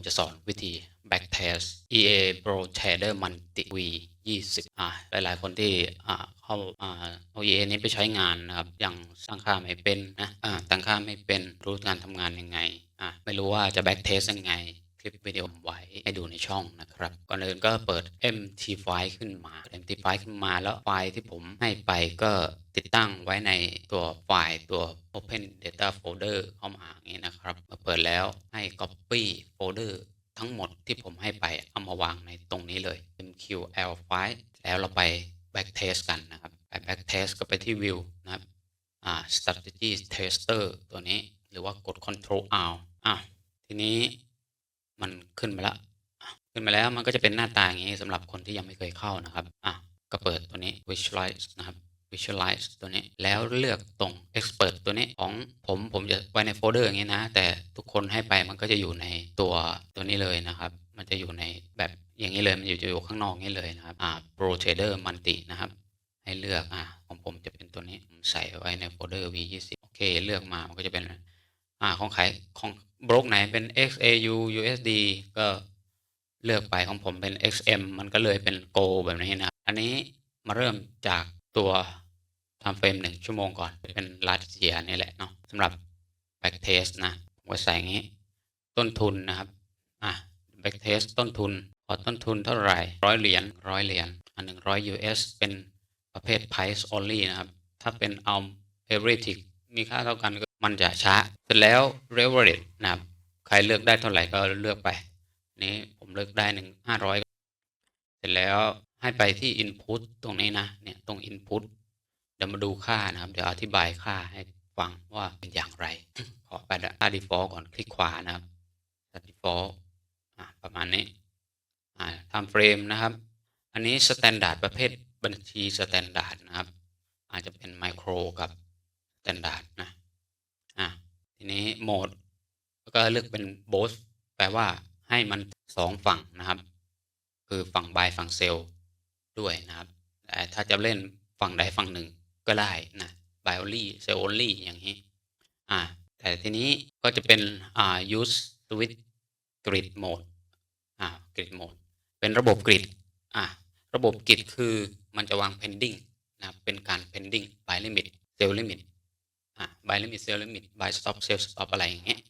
ผมจะสอนวิธี back test EA Pro Trader Multi V 20อ่าหลายๆคนที่อ่าเข้าอ่าเอา EA นี้ไปใช้งานนะครับ ยังตั้งค่าไม่เป็นนะอ่าตั้งค่าไม่เป็นรู้การทำงานยังไงอ่าไม่รู้ว่าจะ back test ยังไง คลิปวิดีโอไว้ให้ดูในช่องนะครับ ก่อนอื่นก็เปิด MT file ขึ้นมา MT file ขึ้นมาแล้วไฟล์ที่ผมให้ไปก็ติดตั้งไว้ในตัวไฟล์ตัว Open Data Folder เข้ามาอย่างนี้นะครับเมื่อเปิดแล้วให้ Copy Folder ทั้งหมดที่ผมให้ไปเอามาวางในตรงนี้เลย MQL file แล้วเราไป backtest กันนะครับไป backtest ก็ไปที่ view นะครับอ่า strategy tester ตัวนี้หรือว่ากด control R อะทีนี้ มันขึ้นมาแล้วอะขึ้นมาแล้วมันก็จะเป็นหน้าตาอย่างนี้สำหรับคนที่ยังไม่เคยเข้านะครับอะก็เปิดตัวนี้ visualize นะครับ visualize ตัวนี้แล้วเลือกตรง expert ตัวนี้ของผมผมจะไว้ในโฟลเดอร์อย่างนี้นะ แต่ทุกคนให้ไปมันก็จะอยู่ในตัวตัวนี้เลยนะครับ มันจะอยู่ในแบบอย่างนี้เลยมันอยู่จะอยู่ข้างนอกนี้เลยนะครับอ่า pro trader multi นะครับ ให้เลือกอะของผมจะเป็นตัวนี้ผมใส่ไว้ในโฟลเดอร์ v20 โอเค เลือกมามันก็จะเป็น อ่าของขายของบล็อกไหนเป็น XAU USD ก็เลือกไปของผมเป็น XM มันก็เลยเป็น Go แบบนี้นะ อันนี้มาเริ่มจากตัว time frame หนึ่งชั่วโมงก่อนเป็น last year นี่แหละเนาะสำหรับ back test นะผมก็ใส่อย่างนี้ ต้นทุนนะครับ อะ back test ต้นทุนขอต้นทุนเท่าไหร่ร้อยเหรียญร้อยเหรียญอันหนึ่งร้อย US เป็นประเภท price only นะครับ ถ้าเป็นเอา average มีค่าเท่ากันก็ มันจะช้า เสร็จแล้ว leverage นะครับ ใครเลือกได้เท่าไหร่ก็เลือกไป นี้ผมเลือกได้หนึ่งห้าร้อยเสร็จแล้วให้ไปที่ input ตรงนี้นะ เนี่ยตรง input เดี๋ยวมาดูค่านะครับ เดี๋ยวอธิบายค่าให้ฟังว่าเป็นอย่างไร ขอไปค่า default ก่อนคลิกขวานะครับ default อะประมาณนี้อ่า time frame นะครับ อันนี้ standard ประเภทบัญชี standard นะครับ อาจจะเป็น micro กับ standard นะ อะทีนี้โหมดก็เลือกเป็น both แปลว่าให้มันสองฝั่งนะครับ คือฝั่ง buy ฝั่ง sell ด้วยนะครับแต่ถ้าจะเล่นฝั่งใดฝั่งหนึ่งก็ได้นะ buy only sell only อย่างนี้อ่าแต่ทีนี้ก็จะเป็นอ่า use switch grid mode อ่า grid mode เป็นระบบกริดอ่าระบบกริดคือมันจะวาง pending นะครับเป็นการ pending buy limit sell limit อ่า buy limit sell limit buy stop sell stop อะไรอย่างเงี้ย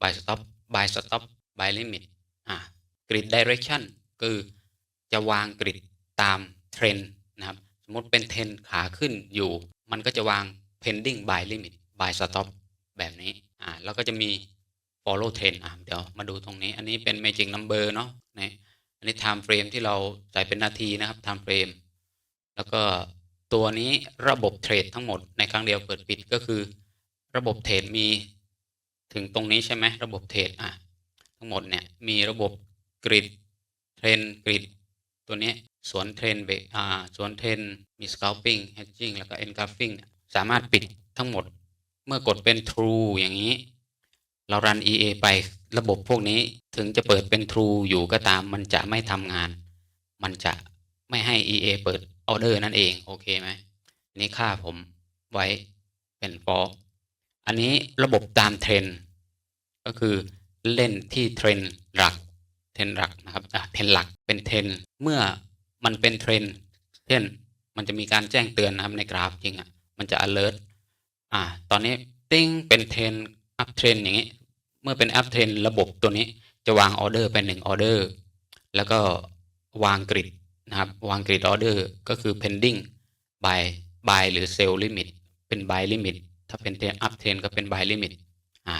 buy stop buy stop buy limit อ่า grid direction คือจะวางกริดตามเทรนด์นะครับ สมมติเป็นเทรนด์ขาขึ้นอยู่ มันก็จะวาง pending buy limit buy stop แบบนี้อ่าแล้วก็จะมี follow trend อะเดี๋ยวมาดูตรงนี้ อันนี้เป็น magic number เนาะนี่อันนี้ time frame ที่เราใส่เป็นนาทีนะครับ time frame แล้วก็ ตัวนี้ระบบเทรดทั้งหมดในครั้งเดียวเปิดปิดก็คือ ระบบเทรดมีถึงตรงนี้ใช่ไหมระบบเทรดอะทั้งหมดเนี่ยมีระบบกริดเทรนกริดตัวนี้สวนเทรนเบอ่าสวนเทรนมี scalping hedging แล้วก็ engulfing เนี่ยสามารถปิดทั้งหมดเมื่อกดเป็น true อย่างนี้ เรารัน EA ไประบบพวกนี้ถึงจะเปิดเป็น true อยู่ก็ตามมันจะไม่ทำงาน มันจะไม่ให้ EA เปิด ออเดอร์นั่นเอง โอเคไหมอันนี้ค่าผมไว้เป็น for อันนี้ระบบตามเทรนก็คือเล่นที่เทรนหลัก เทรนหลักนะครับอะเทรนหลักเป็นเทรนเมื่อมันเป็นเทรนเช่นมันจะมีการแจ้งเตือนนะครับในกราฟจริงอะมันจะ alert อ่า ตอนนี้ติ้งเป็นเทรนอัพเทรนอย่างนี้ เมื่อเป็นอัพเทรนระบบตัวนี้จะวางออเดอร์เป็นหนึ่งออเดอร์แล้วก็วางกริด นะครับวางกริดออเดอร์ก็คือ pending buy buy หรือ sell limit เป็น buy limit ถ้าเป็นเทรนอัพเทรนก็เป็น buy limit อ่า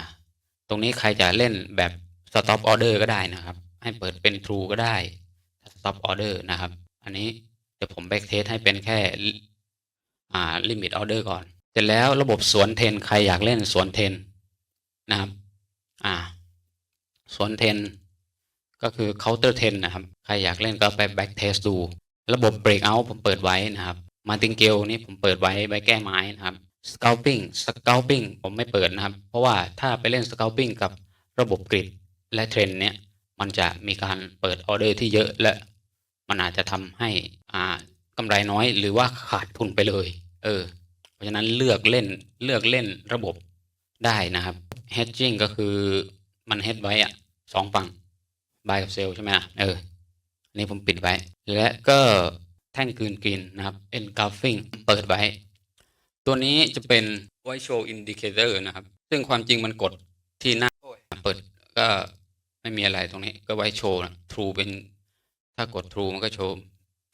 ตรงนี้ใครจะเล่นแบบ stop order ก็ได้นะครับ ให้เปิดเป็น true ก็ได้ stop order นะครับ อันนี้เดี๋ยวผม back test ให้เป็นแค่อ่า limit order ก่อน เสร็จแล้วระบบสวนเทนใครอยากเล่นสวนเทนนะครับ อ่า สวนเทน ก็คือ counter 10 นะครับ ใครอยากเล่นก็ไป back test ดู ระบบ breakout ผมเปิดไว้นะครับ martingale นี่ผมเปิดไว้ไว้แก้ไม้นะครับ scalping scalping ผมไม่เปิดนะครับ เพราะว่าถ้าไปเล่น scalping กับระบบกริดและเทรนเนี่ยมันจะมีการเปิดออเดอร์ที่เยอะและมันอาจจะทำให้อ่ากำไรน้อยหรือว่าขาดทุนไปเลย เออ เพราะฉะนั้นเลือกเล่นเลือกเล่นระบบได้นะครับ hedging ก็คือมัน hedge ไว้อะสองฝั่ง buy กับ sell ใช่ไหมล่ะเอออันนี้ผมปิดไว้ และก็แท่งกรีนกรีนนะครับ engulfing เปิดไว้ ตัวนี้จะเป็นไว้ show indicator นะครับ ซึ่งความจริงมันกดที่หน้าเปิดก็ไม่มีอะไรตรงนี้ก็ไว้โชว์นะ true เป็นถ้ากด true มันก็โชว์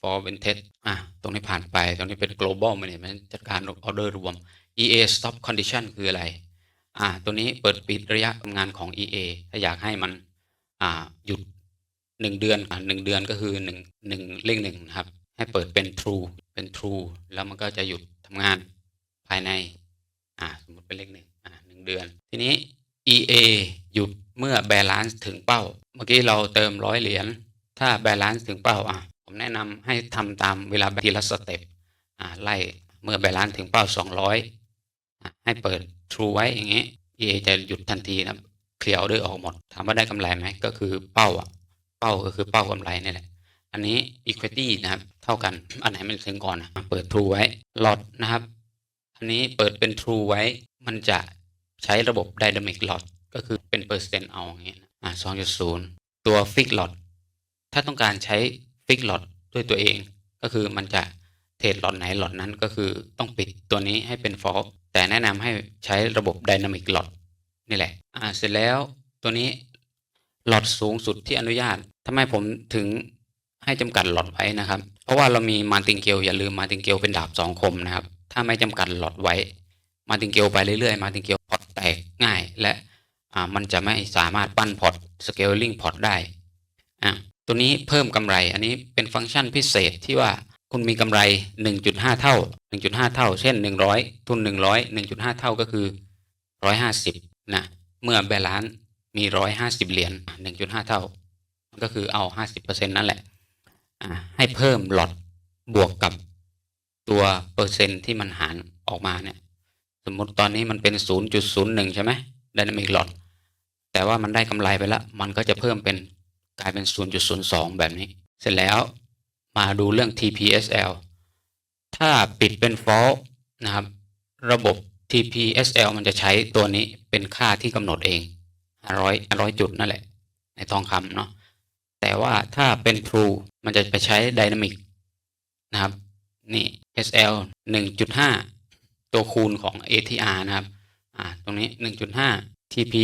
for เป็น test อะ ตรงนี้ผ่านไป ตรงนี้เป็น global management จัดการออเดอร์รวม EA stop condition คืออะไร อ่าตัวนี้เปิดปิดระยะทำงานของ EA ถ้าอยากให้มัน หยุดหนึ่งเดือนอ่าหนึ่งเดือนก็คือหนึ่งหนึ่งเลขหนึ่งนะครับ ให้เปิดเป็น true เป็น true แล้วมันก็จะหยุดทำงานภายในอ่าสมมติเป็นเลขหนึ่งอ่าหนึ่งเดือน ทีนี้ EA หยุดเมื่อ balance ถึงเป้า เมื่อกี้เราเติมร้อยเหรียญถ้า balance ถึงเป้าอะผมแนะนำให้ทำตามเวลาทีละสเต็ปอ่าไล่เมื่อ balance ถึงเป้า 200อะให้เปิด true ไว้อย่างงี้ EA จะหยุดทันทีนะครับ เคลียร์ออเดอร์ออกหมด ถามว่าได้กำไรไหมก็คือเป้าอะเป้าก็คือเป้ากำไรนี่แหละ อันนี้ equity นะครับเท่ากันอันไหนมันถึงก่อนนะเปิด true ไว้ lot นะครับ อันนี้เปิดเป็น true ไว้มันจะใช้ระบบ dynamic lot ก็คือเป็นเปอร์เซ็นต์เอาอย่างเงี้ยนะอ่า2.0ตัว fix lot ถ้าต้องการใช้ fix lot ด้วยตัวเอง ก็คือมันจะเทรดหลอดไหนหลอดนั้นก็คือต้องปิดตัวนี้ให้เป็น false แต่แนะนำให้ใช้ระบบ dynamic lot นี่แหละ อ่า เสร็จแล้วตัวนี้หลอดสูงสุดที่อนุญาตทำไมผมถึงให้จำกัดหลอดไว้นะครับ เพราะว่าเรามีมาติงเกลอย่าลืมมาติงเกลเป็นดาบสองคมนะครับ ถ้าไม่จำกัดหลอดไว้ มาติงเกลไปเรื่อยๆ มาติงเกลพอร์ตแตกง่าย และอ่ามันจะไม่สามารถปั้นพอร์ต scaling พอร์ตได้อะตัวนี้เพิ่มกำไร อันนี้เป็นฟังก์ชันพิเศษที่ว่าคุณมีกำไร 1.5 เท่า 1.5 เท่า เช่น 100 ทุน 100 1.5 เท่าก็คือ 150 นะเมื่อ balance มี150เหรียญ1.5เท่า ก็คือเอา50%นั่นแหละให้เพิ่มหลอดบวกกับตัวเปอร์เซ็นต์ที่มันหารออกมาเนี่ย สมมติตอนนี้มันเป็น0.01ใช่ไหม Dynamic Lot แต่ว่ามันได้กำไรไปแล้ว มันก็จะเพิ่มเป็นกลายเป็น 0.02 แบบนี้ เสร็จแล้วมาดูเรื่อง TPSL ถ้าปิดเป็น false นะครับ ระบบ TPSL มันจะใช้ตัวนี้เป็นค่าที่กำหนดเอง500 500จุดนั่นแหละ ในทองคำเนาะแต่ว่าถ้าเป็น true มันจะไปใช้ dynamic นะครับ นี่ SL 1.5 ตัวคูณของ ATR นะครับ อ่า ตรงนี้ 1.5 TP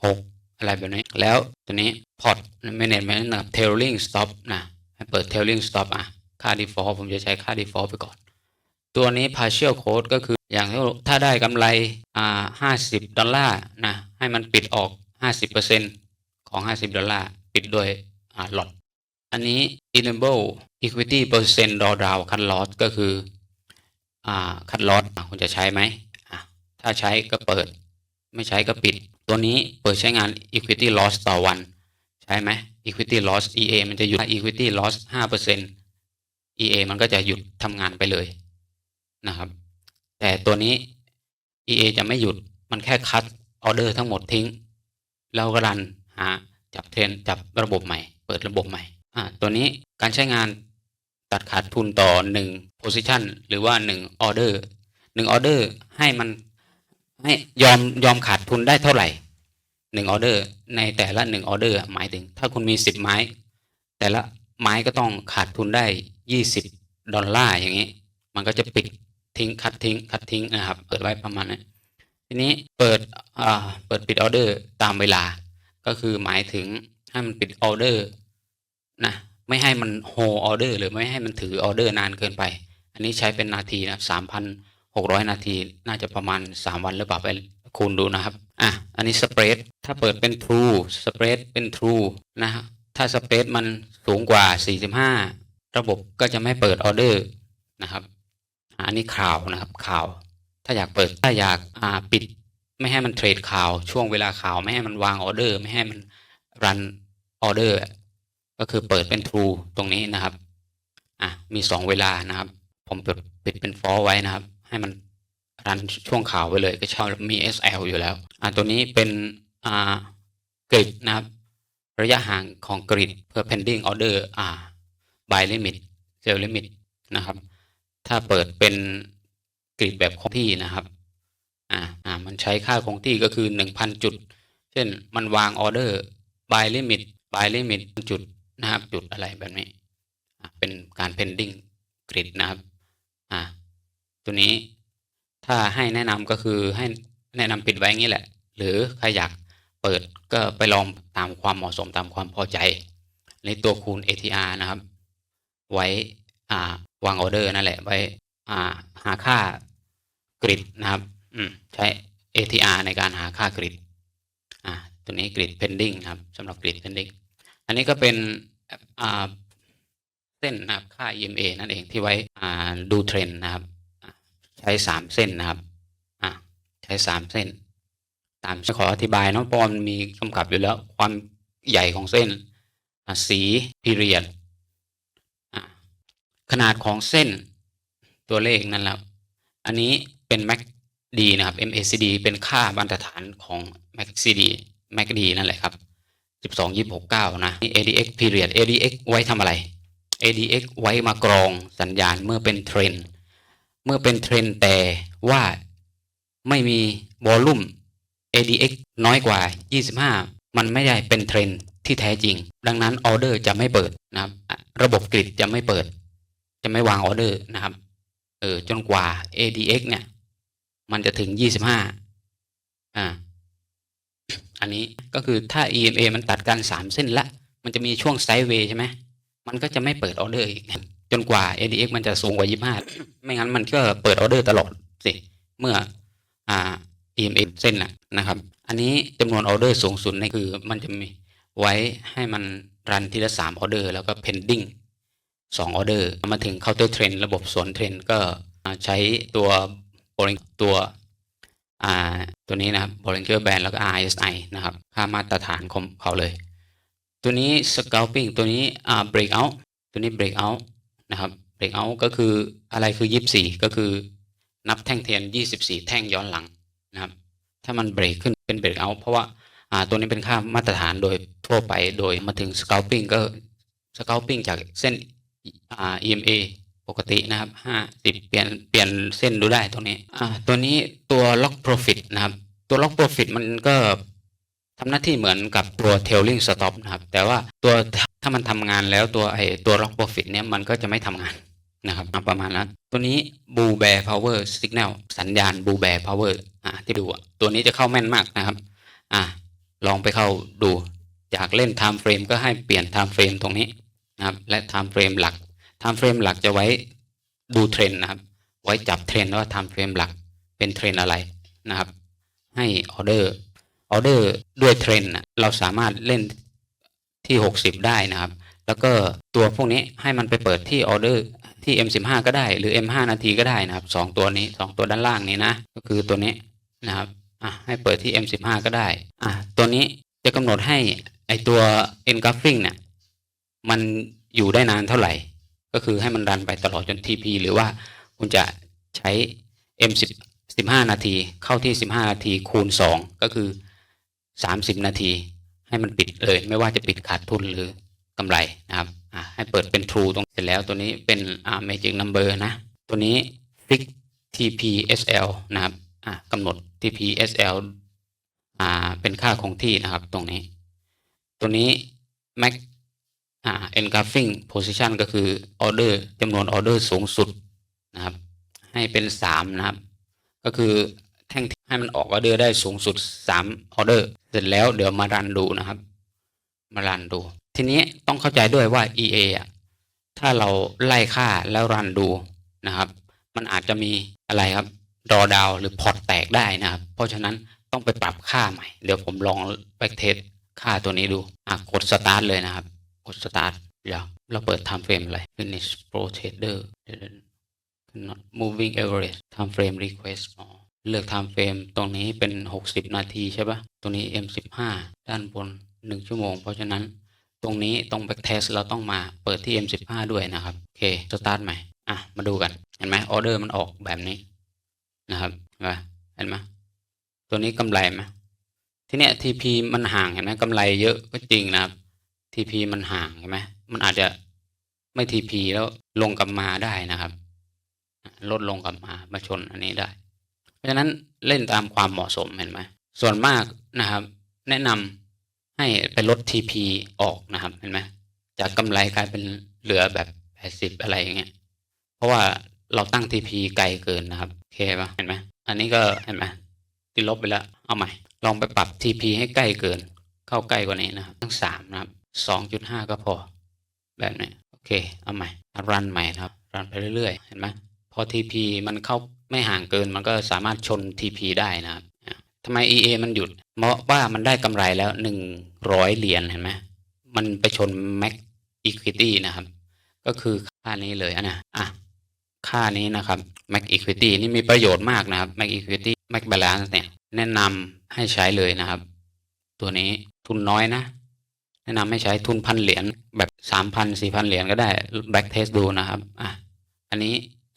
6 อะไรแบบนี้ แล้วตัวนี้ port management นะครับ tailing stop นะให้เปิด tailing stop อะ ค่า default ผมจะใช้ค่า default ไปก่อน ตัวนี้ partial code ก็คือ อย่างถ้าได้กำไรอ่า50ดอลลาร์นะให้มันปิดออก50%ของ50ดอลลาร์ปิดโดยอ่าหลอดอันนี้ enable equity percent drawdown cut loss ก็คืออ่า cut loss อะคุณจะใช้ไหมอะถ้าใช้ก็เปิด ไม่ใช้ก็ปิด ตัวนี้เปิดใช้งาน equity loss ต่อวัน ใช่ไหม equity loss EA มันจะหยุด equity loss 5% EA มันก็จะหยุดทำงานไปเลยนะครับ แต่ตัวนี้ EA จะไม่หยุดมันแค่คัดออเดอร์ทั้งหมดทิ้ง แล้วก็รันหาจับเทรนจับระบบใหม่ เปิดระบบใหม่อ่าตัวนี้การใช้งานตัดขาดทุนต่อหนึ่ง position หรือว่าหนึ่งออเดอร์หนึ่งออเดอร์ให้มันให้ยอมยอมขาดทุนได้เท่าไหร่หนึ่งออเดอร์ในแต่ละหนึ่งออเดอร์หมายถึง ถ้าคุณมีสิบไม้ แต่ละไม้ก็ต้องขาดทุนได้ยี่สิบดอลลาร์อย่างนี้ มันก็จะปิด ทิ้งคัดทิ้งคัดทิ้งนะครับเปิดไว้ประมาณนั้ทีนี้เปิดอ่าเปิดปิดออเดอร์ตามเวลา ก็คือหมายถึงให้มันปิดออเดอร์นะไม่ให้มันโฮออเดอร์หรือไม่ให้มันถือออเดอร์นานเกินไป อันนี้ใช้เป็นนาทีนะสามพันหกร้อยนาที น่าจะประมาณสามวันหรือเปล่าไปคูณดูนะครับ อะ อันนี้สเปรดถ้าเปิดเป็น true สเปรดเป็น true นะฮะถ้าสเปรดมันสูงกว่า 45 ระบบก็จะไม่เปิดออเดอร์นะครับ อันนี้ข่าวนะครับข่าว ถ้าอยากเปิดถ้าอยากอ่าปิด ไม่ให้มันเทรดข่าว ช่วงเวลาข่าว ไม่ให้มันวางออเดอร์ ไม่ให้มันรันออเดอร์ก็คือเปิดเป็น true ตรงนี้นะครับอะมีสองเวลานะครับ ผมเปิดปิดเป็น false ไว้นะครับ ให้มันรันช่วงข่าวไปเลยก็ชอบมี SL อยู่แล้วอะตัวนี้เป็นอ่ากริดนะครับ ระยะห่างของกริดเพื่อ pending order อ่า buy limit sell limit นะครับ ถ้าเปิดเป็นกริดแบบคงที่นะครับอ่าอ่ามันใช้ค่าคงที่ก็คือ 1,000 จุด เช่นมันวางออเดอร์ by limit by limit จุดนะครับจุดอะไรแบบนี้อะเป็นการ pending grid นะครับอ่าตัวนี้ถ้าให้แนะนำก็คือให้แนะนำปิดไว้อย่างนี้แหละ หรือใครอยากเปิดก็ไปลองตามความเหมาะสมตามความพอใจ ในตัวคูณ ATR นะครับ ไว้อ่า วางออเดอร์นั่นแหละไว้อ่าหาค่ากริดนะครับ อืมใช้ ATR ในการหาค่ากริดอ่าตัวนี้กริด pending นะครับสำหรับกริด pending อันนี้ก็เป็นอ่าเส้นนะครับค่า EMA นั่นเองที่ไว้อ่าดูเทรนด์นะครับ ใช้สามเส้นนะครับอ่าใช้สามเส้น ตามขออธิบายเนาะเพราะมันมีกำกับอยู่แล้วความใหญ่ของเส้นสี period ขนาดของเส้นตัวเลขนั่นแหละอันนี้เป็น MACD นะครับ MACD เป็นค่ามาตรฐานของ MACD MACD นั่นแหละครับ 12 26 9 นะนี่ ADX period ADX ไว้ทำอะไร ADX ไว้มากรองสัญญาณเมื่อเป็นเทรนเมื่อเป็นเทรนแต่ว่าไม่มีวอลลุ่ม ADX น้อยกว่า 25 มันไม่ได้เป็นเทรนที่แท้จริง ดังนั้นออเดอร์จะไม่เปิดนะครับ ระบบกริดจะไม่เปิด จะไม่วางออเดอร์นะครับเออจนกว่า ADX เนี่ย มันจะถึง 25 อ่า อันนี้ก็คือถ้า EMA มันตัดกัน 3 เส้นละ มันจะมีช่วงไซด์เวย์ใช่ไหมมันก็จะไม่เปิดออเดอร์อีก จนกว่า ADX มันจะสูงกว่า 25 ไม่งั้นมันก็เปิดออเดอร์ตลอดสิ เมื่ออ่า EMA เส้นนะนะครับ อันนี้จำนวนออเดอร์สูงสุดนี่คือ มันจะมีไว้ให้มันรันทีละ3ออเดอร์แล้วก็ pending 2ออเดอร์มาถึง counter trend ระบบสวนเทรนก็ใช้ตัว Bollinger ตัวอ่าตัวนี้นะครับ Bollinger Band แล้วก็ RSI นะครับ ค่ามาตรฐานของเขาเลย ตัวนี้ scalping ตัวนี้อ่า breakout ตัวนี้ breakout นะครับ breakout ก็คืออะไรคือ 24 ก็คือนับแท่งเทียน 24 แท่งย้อนหลังนะครับ ถ้ามันเบรกขึ้นเป็น breakout เพราะว่าอ่าตัวนี้เป็นค่ามาตรฐานโดยทั่วไปโดยมาถึง scalping ก็ scalping จากเส้น EMA ปกตินะครับ50เปลี่ยนเปลี่ยนเส้นดูได้ตรงนี้อ่าตัวนี้ตัว lock profit นะครับ ตัว lock profit มันก็ทำหน้าที่เหมือนกับตัว tailing stop นะครับ แต่ว่าตัวถ้ามันทำงานแล้วตัวไอตัว lock profit เนี่ยมันก็จะไม่ทำงานนะครับประมาณนั้นตัวนี้ bull bear power signal สัญญาณ bull bear power อ่าที่ดูอะตัวนี้จะเข้าแม่นมากนะครับอ่าลองไปเข้าดูอยากเล่น time frame ก็ให้เปลี่ยน time frame ตรงนี้นะครับและ time frame หลัก time frame หลักจะไว้ดูเทรนนะครับ ไว้จับเทรนว่า time frame หลักเป็นเทรนอะไรนะครับ ให้ออเดอร์ออเดอร์ด้วยเทรนนะเราสามารถเล่นที่ 60 ได้นะครับ แล้วก็ตัวพวกนี้ให้มันไปเปิดที่ออเดอร์ที่ M15 ก็ได้หรือ M5 นาทีก็ได้นะครับสองตัวนี้สองตัวด้านล่างนี้นะ ก็คือตัวนี้นะครับอะให้เปิดที่ M15 ก็ได้อะตัวนี้จะกำหนดให้ไอตัว engulfing เนี่ยมันอยู่ได้นานเท่าไหร่ ก็คือให้มันรันไปตลอดจน TP หรือว่าคุณจะใช้ M10 15 นาที เข้าที่ 15 นาทีคูณ 2 ก็คือ 30 นาที ให้มันปิดเลย ไม่ว่าจะปิดขาดทุนหรือกำไรนะครับอะให้เปิดเป็น true ตรงเสร็จแล้วตัวนี้เป็น Magic number นะ ตัวนี้ fix TPSL นะครับอะกำหนด TPSL อ่าเป็นค่าคงที่นะครับตรงนี้ ตัวนี้ max อ่า engulfing position ก็คือ order จำนวน order สูงสุดนะครับ ให้เป็น 3 นะครับ ก็คือแท่งให้มันออกออเดอร์ได้สูงสุด 3 ออเดอร์ เสร็จแล้วเดี๋ยวมารันดูนะครับ มารันดู ทีนี้ต้องเข้าใจด้วยว่า EA อะถ้าเราไล่ค่าแล้วรันดูนะครับ มันอาจจะมีอะไรครับรอดาวหรือพอร์ตแตกได้นะครับ เพราะฉะนั้นต้องไปปรับค่าใหม่ เดี๋ยวผมลองแบ็กเทสค่าตัวนี้ดู อะกดสตาร์ทเลยนะครับ กดสตาร์ทเดี๋ยวเราเปิด time frame อะไร finish pro trader เดี๋ยว not moving average time frame request อ๋อเลือก time frame ตรงนี้เป็น 60 นาทีใช่ปะตรงนี้ M15 ด้านบน 1 ชั่วโมง เพราะฉะนั้นตรงนี้ตรง back test เราต้องมาเปิดที่ M15 ด้วยนะครับ โอเค start ใหม่ อะ มาดูกัน เห็นไหมออเดอร์มันออกแบบนี้นะครับ เห็นไหมตัวนี้กำไรไหมทีเนี้ย TP มันห่างเห็นไหมกำไรเยอะก็จริงนะครับ TP มันห่างเห็นไหมมันอาจจะไม่ TP แล้วลงกลับมาได้นะครับ ลดลงกลับมามาชนอันนี้ได้ เพราะฉะนั้นเล่นตามความเหมาะสมเห็นไหมส่วนมากนะครับ แนะนให้ไปลด TP ออกนะครับเห็นไหมจากกำไรกลายเป็นเหลือแบบ80อะไรอย่างเงี้ยเพราะว่าเราตั้ง TP ไกลเกินนะครับโอเคปะเห็นไหมอันนี้ก็เห็นไหมติดลบไปแล้วเอาใหม่ ลองไปปรับ TP ให้ใกล้เกิน เข้าใกล้กว่านี้นะครับทั้งสามนะครับ 2.5 ก็พอ แบบนี้โอเค เอาใหม่รันใหม่ครับ รันไปเรื่อยๆ เห็นไหมพอ TP มันเข้าไม่ห่างเกินมันก็สามารถชน TP ได้นะครับทำไม EA มันหยุดเพราะว่ามันได้กำไรแล้ว 100 เหรียญเห็นไหมมันไปชน Max Equity นะครับ ก็คือค่านี้เลยอะนะอะค่านี้นะครับ Max Equity นี่มีประโยชน์มากนะครับ Max Equity Max Balance เนี่ยแนะนำให้ใช้เลยนะครับ ตัวนี้ทุนน้อยนะ แนะนำให้ใช้ทุนพันเหรียญแบบสามพันสี่พันเหรียญก็ได้แบ็กเทสดูนะครับอะอันนี้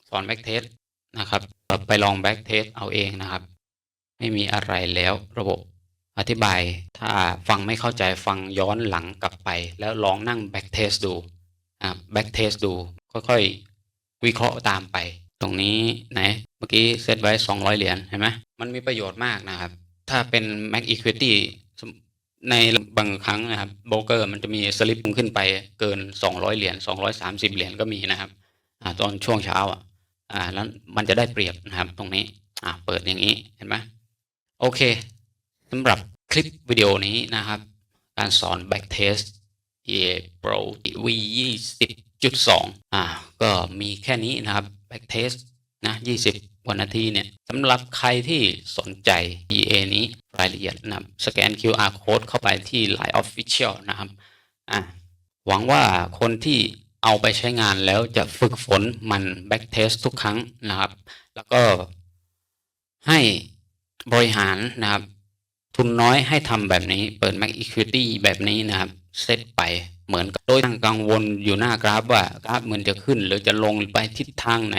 สอนแบ็กเทสนะครับไปลองแบ็กเทสเอาเองนะครับ ไม่มีอะไรแล้วระบบอธิบายถ้าฟังไม่เข้าใจฟังย้อนหลังกลับไป แล้วลองนั่งแบ็กเทสดูอะแบ็กเทสดูค่อยๆ วิเคราะห์ตามไป ตรงนี้ไหนเมื่อกี้เซตไว้ 200 เหรียญเห็นไหมมันมีประโยชน์มากนะครับ ถ้าเป็น Max Equity ในบางครั้งนะครับโบรกเกอร์มันจะมีสลิปขึ้นไปเกิน 200 เหรียญ230 เหรียญก็มีนะครับอตอนช่วงเช้าอะอ่าแล้วมันจะได้เปรียบนะครับตรงนี้อ่าเปิดอย่างนี้เห็นไหมโอเคสำหรับคลิปวิดีโอนี้นะครับ การสอน backtest EA Pro V 20.2อ่าก็มีแค่นี้นะครับ backtest นะ20กว่านาทีเนี่ยสำหรับใครที่สนใจ EA นี้ รายละเอียดนะครับ สแกน QR code เข้าไปที่ Line Official นะครับอะหวังว่าคนที่เอาไปใช้งานแล้วจะฝึกฝนมัน backtest ทุกครั้งนะครับ แล้วก็ให้บริหารนะครับ ทุนน้อยให้ทำแบบนี้เปิด Max Equity แบบนี้นะครับเซตไปเหมือนกับโดยตั้งกังวลอยู่หน้ากราฟว่ากราฟมันจะขึ้น หรือจะลงไปทิศทางไหน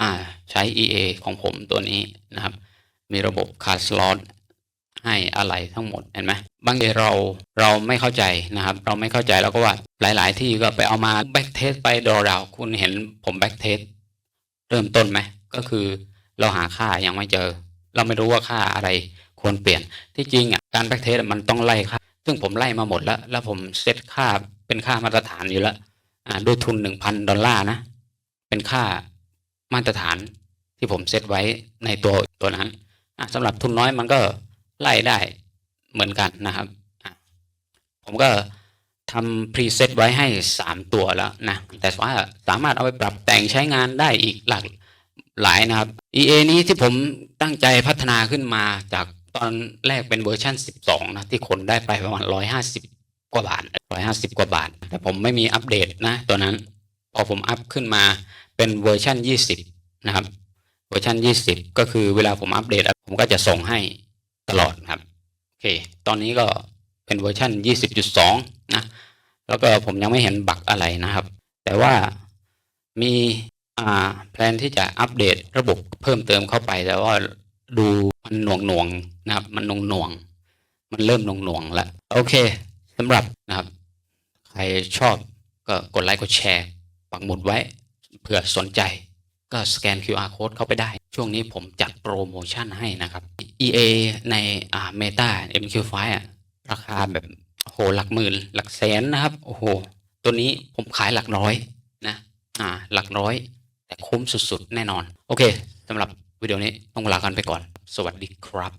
อ่าใช้ EA ของผมตัวนี้นะครับ มีระบบ card slot ให้อะไรทั้งหมดเห็นไหมบางทีเราเราไม่เข้าใจนะครับ เราไม่เข้าใจแล้วก็ว่าหลาย ๆ ที่ก็ไปเอามา back test ไปดอดาวคุณเห็นผม back test เริ่มต้นไหมก็คือเราหาค่ายังไม่เจอ เราไม่รู้ว่าค่าอะไรควรเปลี่ยนที่จริงอะการ back test มันต้องไล่ค่าซึ่งผมไล่มาหมดแล้ว แล้วผมเซตค่าเป็นค่ามาตรฐานอยู่แล้วอ่าด้วยทุนหนึ่งพันดอลลาร์นะ เป็นค่ามาตรฐานที่ผมเซตไว้ในตัวตัวนั้นอะสำหรับทุนน้อยมันก็ ไล่ได้เหมือนกันนะครับ ผมก็ทำพรีเซตไว้ให้สามตัวแล้วนะ แต่ว่าสามารถเอาไปปรับแต่งใช้งานได้อีกหลากหลายนะครับ EA นี้ที่ผมตั้งใจพัฒนาขึ้นมาจากตอนแรกเป็นเวอร์ชัน12 นะ ที่คนได้ไปประมาณ 150 กว่าบาท 150 กว่าบาท แต่ผมไม่มีอัปเดตนะ ตัวนั้น พอผมอัพขึ้นมาเป็นเวอร์ชัน20 นะครับ เวอร์ชัน20 ก็คือเวลาผมอัปเดต ผมก็จะส่งให้ ตลอดครับโอเค ตอนนี้ก็เป็นเวอร์ชัน20.2 นะ แล้วก็ผมยังไม่เห็นบั๊กอะไรนะครับ แต่ว่ามีอ่าแพลนที่จะอัปเดตระบบเพิ่มเติมเข้าไป แต่ว่าดูมันหน่วงหน่วงนะครับ มันหน่วงหน่วง มันเริ่มหน่วงหน่วงแล้วโอเคสำหรับนะครับ ใครชอบก็กดไลค์กดแชร์ปักหมุดไว้เผื่อสนใจ ก็สแกน QR code เข้าไปได้ ช่วงนี้ผมจัดโปรโมชั่นให้นะครับ EA ในอ่า Meta MQ5 อะราคาแบบโอ้โหหลักหมื่น หลักแสนนะครับ โอ้โห ตัวนี้ผมขายหลักร้อยนะ อ่า หลักร้อย แต่คุ้มสุดๆ แน่นอน โอเคสำหรับวิดีโอนี้ต้องลากันไปก่อน สวัสดีครับ